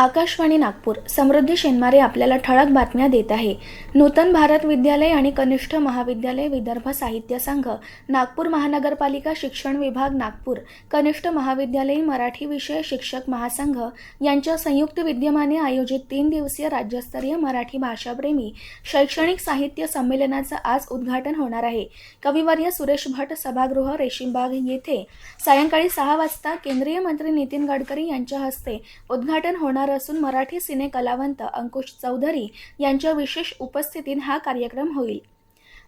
आकाशवाणी नागपूर. समृद्धी शेनमारे आपल्याला ठळक बातम्या देत आहे. नूतन भारत विद्यालय आणि कनिष्ठ महाविद्यालय विदर्भ साहित्य संघ नागपूर महानगरपालिका शिक्षण विभाग नागपूर. कनिष्ठ महाविद्यालयीन मराठी विषय शिक्षक महासंघ यांच्या संयुक्त विद्यमाने आयोजित तीन दिवसीय राज्यस्तरीय मराठी भाषाप्रेमी शैक्षणिक साहित्य संमेलनाचं आज उद्घाटन होणार आहे. कविवर्य सुरेश भट सभागृह रेशीमबाग येथे सायंकाळी सहा वाजता केंद्रीय मंत्री नितीन गडकरी यांच्या हस्ते उद्घाटन होणार असून मराठी सिने कलावंत अंकुश चौधरी यांच्या विशेष उपस्थितीत हा कार्यक्रम होईल.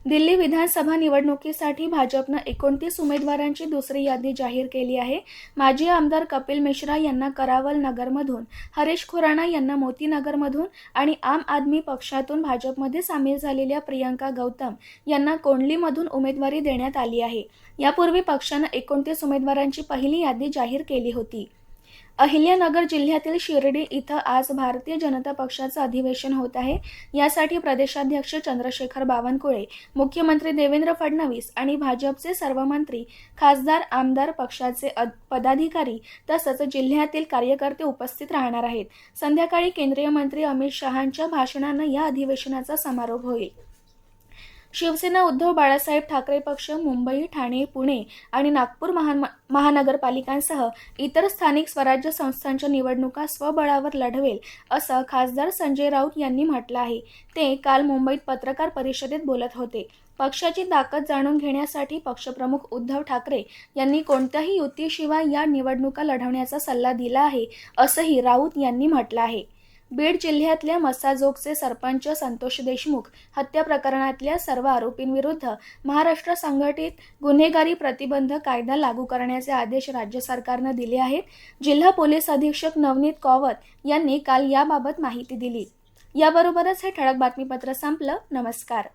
दिल्ली विधानसभा निवडणुकीसाठी भाजपनं एकोणतीस उमेदवारांची दुसरी यादी जाहीर केली आहे. माजी आमदार कपिल मिश्रा यांना करावल नगरमधून हरीश खुराणा यांना मोतीनगरमधून आणि आम आदमी पक्षातून भाजपमध्ये सामील झालेल्या प्रियंका गौतम यांना कोंडलीमधून उमेदवारी देण्यात आली आहे. यापूर्वी पक्षानं एकोणतीस उमेदवारांची पहिली यादी जाहीर केली होती. अहिल्यानगर जिल्ह्यातील शिर्डी इथं आज भारतीय जनता पक्षाचं अधिवेशन होत आहे. यासाठी प्रदेशाध्यक्ष चंद्रशेखर बावनकुळे मुख्यमंत्री देवेंद्र फडणवीस आणि भाजपचे सर्व मंत्री खासदार आमदार पक्षाचे अद- पदाधिकारी तसंच जिल्ह्यातील कार्यकर्ते उपस्थित राहणार आहेत. संध्याकाळी केंद्रीय मंत्री अमित शहांच्या भाषणानं या अधिवेशनाचा समारोप होईल. शिवसेना उद्धव बाळासाहेब ठाकरे पक्ष मुंबई ठाणे पुणे आणि नागपूर महान महानगरपालिकांसह इतर स्थानिक स्वराज्य संस्थांच्या निवडणुका स्वबळावर लढवेल असं खासदार संजय राऊत यांनी म्हटलं आहे. ते काल मुंबईत पत्रकार परिषदेत बोलत होते. पक्षाची ताकद जाणून घेण्यासाठी पक्षप्रमुख उद्धव ठाकरे यांनी कोणत्याही युतीशिवाय या निवडणुका लढवण्याचा सल्ला दिला आहे असंही राऊत यांनी म्हटलं आहे. बीड जिल्ह्यातल्या मस्साजोगचे सरपंच संतोष देशमुख हत्या प्रकरणातल्या सर्व आरोपींविरुद्ध महाराष्ट्र संघटित गुन्हेगारी प्रतिबंध कायदा लागू करण्याचे आदेश राज्य सरकारनं दिले आहेत. जिल्हा पोलीस अधीक्षक नवनीत कौवत यांनी काल याबाबत माहिती दिली. याबरोबरच हे ठळक बातमीपत्र संपलं. नमस्कार.